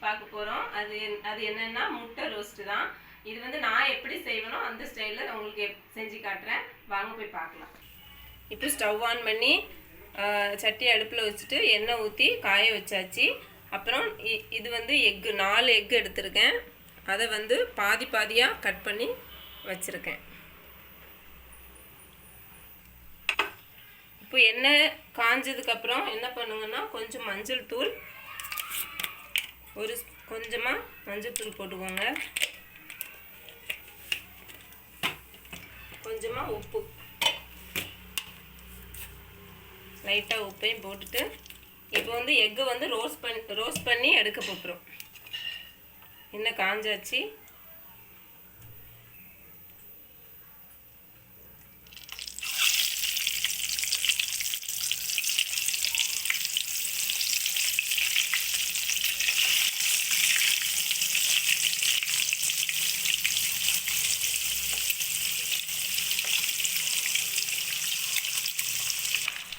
பார்க்க போகிறோம் அது என்- அது என்னென்னா முட்டை ரோஸ்ட் தான். இது வந்து நான் எப்படி செய்வேனோ அந்த ஸ்டைலில் உங்களுக்கு செஞ்சு காட்டுறேன். வாங்க போய் பார்க்கலாம். இப்போ ஸ்டவ் ஆன் பண்ணி ஆஹ், சட்டி அடுப்பில் வச்சுட்டு எண்ணெய் ஊற்றி காய வச்சாச்சு. அப்புறம் இ- இது வந்து எக்கு நாலு எக்கு எடுத்திருக்கேன். அதை வந்து பாதி பாதியாக கட் பண்ணி வச்சுருக்கேன். இப்போ எண்ணெய் காஞ்சதுக்கப்புறம் என்ன பண்ணுங்கன்னா கொஞ்சம் மஞ்சள் தூள். ஒரு கொஞ்சமாக கொஞ்சமா மஞ்சள் தூள் போட்டுக்கோங்க. கொஞ்சமா உப்பு. லைட்டாக உப்பையும் போட்டுட்டு இப்போ வந்து எக்கு வந்து ரோஸ்ட் பண்ணி ரோஸ்ட் பண்ணி எடுக்க போகிறோம் என்ன காஞ்சாச்சு.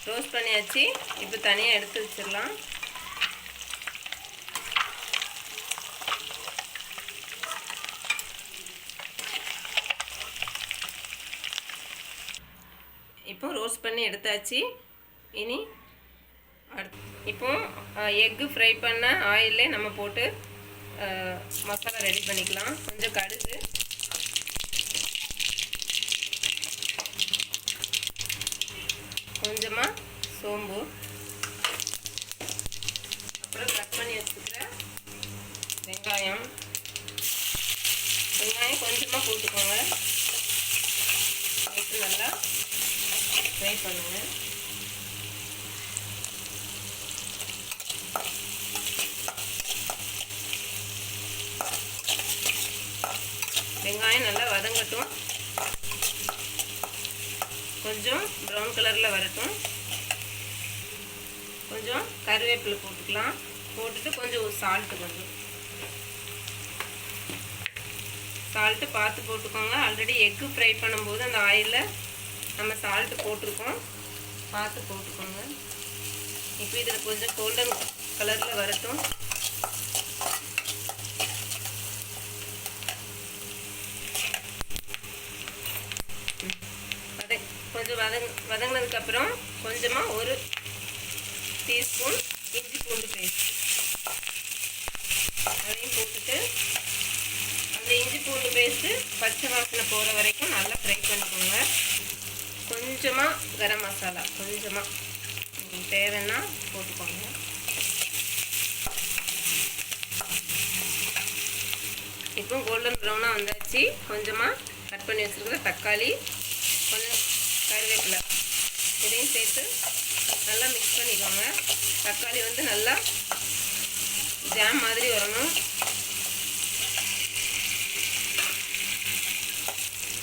ரோஸ்ட் பண்ணியாச்சு. இப்போ தனியாக எடுத்து வச்சிடலாம். இப்போ ரோஸ்ட் பண்ணி எடுத்தாச்சு. இனி இப்போ எக்கு ஃப்ரை பண்ண ஆயிலே நம்ம போட்டு மசாலா ரெடி பண்ணிக்கலாம். கொஞ்சம் கடுகு. கொஞ்சமாக சோம்பு அப்புறம் கட் பண்ணி வச்சுக்கிற வெங்காயம் வெங்காயம் கொஞ்சமாக போட்டுக்கோங்க போட்டு நல்லா ஃப்ரை பண்ணுங்க வெங்காயம் நல்லா வதங்கட்டும் கொஞ்சம் ப்ரௌன் கலரில் வரட்டும் கொஞ்சம் கருவேப்பிலை போட்டுக்கலாம். போட்டுட்டு கொஞ்சம் சால்ட்டு கொஞ்சம். சால்ட்டு பார்த்து போட்டுக்கோங்க. ஆல்ரெடி எக்கு ஃப்ரை பண்ணும்போது அந்த ஆயிலில் நம்ம சால்ட்டு போட்டிருக்கோம். பார்த்து போட்டுக்கோங்க. இப்போ இதில் கொஞ்சம் கோல்டன் கலரில் வரட்டும். வதங் கொஞ்சம் வதங் வதங்கினதுக்கப்புறம் கொஞ்சமாக ஒரு டீஸ்பூன் இஞ்சி பூண்டு பேஸ்ட் அதையும் போட்டுட்டு அந்த இஞ்சி பூண்டு பேஸ்ட்டு பச்சை வாசனை போகிற வரைக்கும் நல்லா ஃப்ரை பண்ணிக்கோங்க. கொஞ்சமாக கரம் மசாலா கொஞ்சமாக உங்களுக்கு தேவைன்னா போட்டுக்கோங்க. இப்போ கோல்டன் ப்ரௌனாக வந்தாச்சு. கொஞ்சமாக கட் பண்ணி வச்சுருக்கிற தக்காளி கொஞ்சம் கருவேப்பிலை. இதையும் சேர்த்து நல்லா மிக்ஸ் பண்ணிக்கோங்க. தக்காளி வந்து நல்லா ஜாம் மாதிரி வரணும்.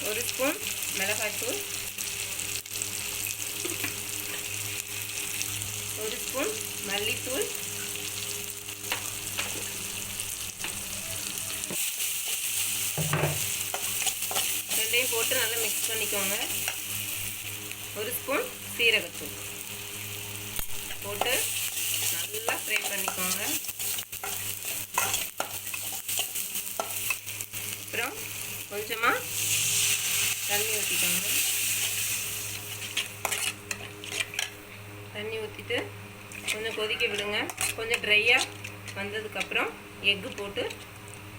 ஒரு ஸ்பூன் மிளகாய்த்தூள் ஒரு ஸ்பூன் மல்லித்தூள். ரெண்டையும் போட்டு நல்லா மிக்ஸ் பண்ணிக்கோங்க. ஒரு ஸ்பூன் சீரகத்தூள். போட்டு நல்லா ஃப்ரை பண்ணிக்கோங்க. அப்புறம் கொஞ்சமாக தண்ணி ஊற்றிக்கோங்க தண்ணி ஊற்றிட்டு கொஞ்சம் கொதிக்க விடுங்க. கொஞ்சம் ட்ரையாக வந்ததுக்கப்புறம் எக்கு போட்டு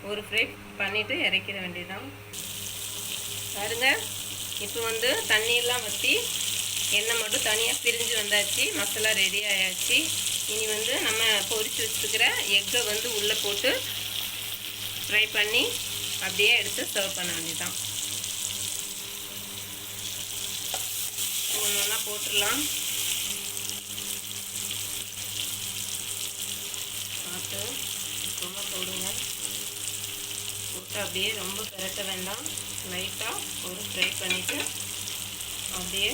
ஒரு ஃப்ரை பண்ணிவிட்டு இறக்கிட வேண்டியதுதான். பாருங்க இப்போ வந்து தண்ணியெல்லாம் வற்றி எண்ணெய் மட்டும் தனியாக பிரிஞ்சு வந்தாச்சு மசாலா ரெடி ஆயாச்சு. இனி வந்து நம்ம பொரிச்சு வச்சுருக்கிற எக்கை வந்து உள்ளே போட்டு ஃப்ரை பண்ணி அப்படியே எடுத்து சர்வ் பண்ண வேண்டியதான் ஒன்று ஒன்றா போட்டுடலாம். பார்த்து ரொம்ப போடுங்க. போட்டு அப்படியே ரொம்ப பிரட்ட வேண்டாம். லைட்டாக ஒரு ஃப்ரை பண்ணிவிட்டு அப்படியே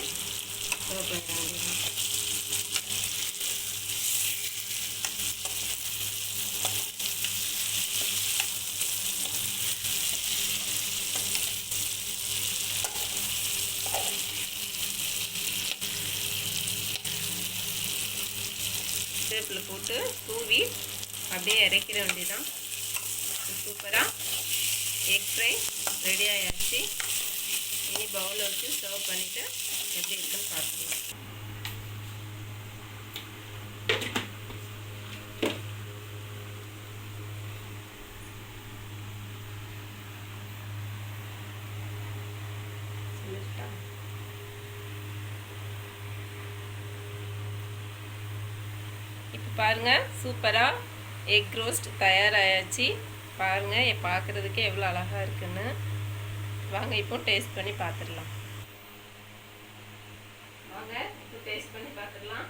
கருவேப்பில் போட்டு தூவி அப்படியே இறக்கிற வேண்டியதான் சூப்பராக எக் ஃப்ரை ரெடி ஆயாச்சு. இனி பவுலில் வச்சு சர்வ் பண்ணிவிட்டு எப்படி இருக்குன்னு பார்த்துக்கலாம் இப்போ பாருங்கள் சூப்பராக எக் ரோஸ்ட் தயாராகியாச்சு பாருங்கள் பார்க்குறதுக்கே எவ்வளோ அழகாக இருக்குன்னு. வாங்க இப்போ டேஸ்ட் பண்ணி பார்த்துடலாம். வாங்க. இப்போ டேஸ்ட் பண்ணி பார்த்துடலாம்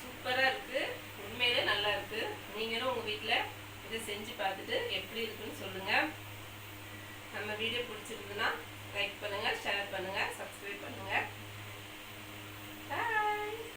சூப்பராக இருக்குது உண்மையிலே நல்லா இருக்குது நீங்களும் உங்கள் வீட்டில் இதை செஞ்சு பார்த்துட்டு எப்படி இருக்குன்னு சொல்லுங்கள் நம்ம வீடியோ பிடிச்சிருக்குன்னா லைக் பண்ணுங்கள் ஷேர் பண்ணுங்கள் சப்ஸ்கிரைப் பண்ணுங்கள்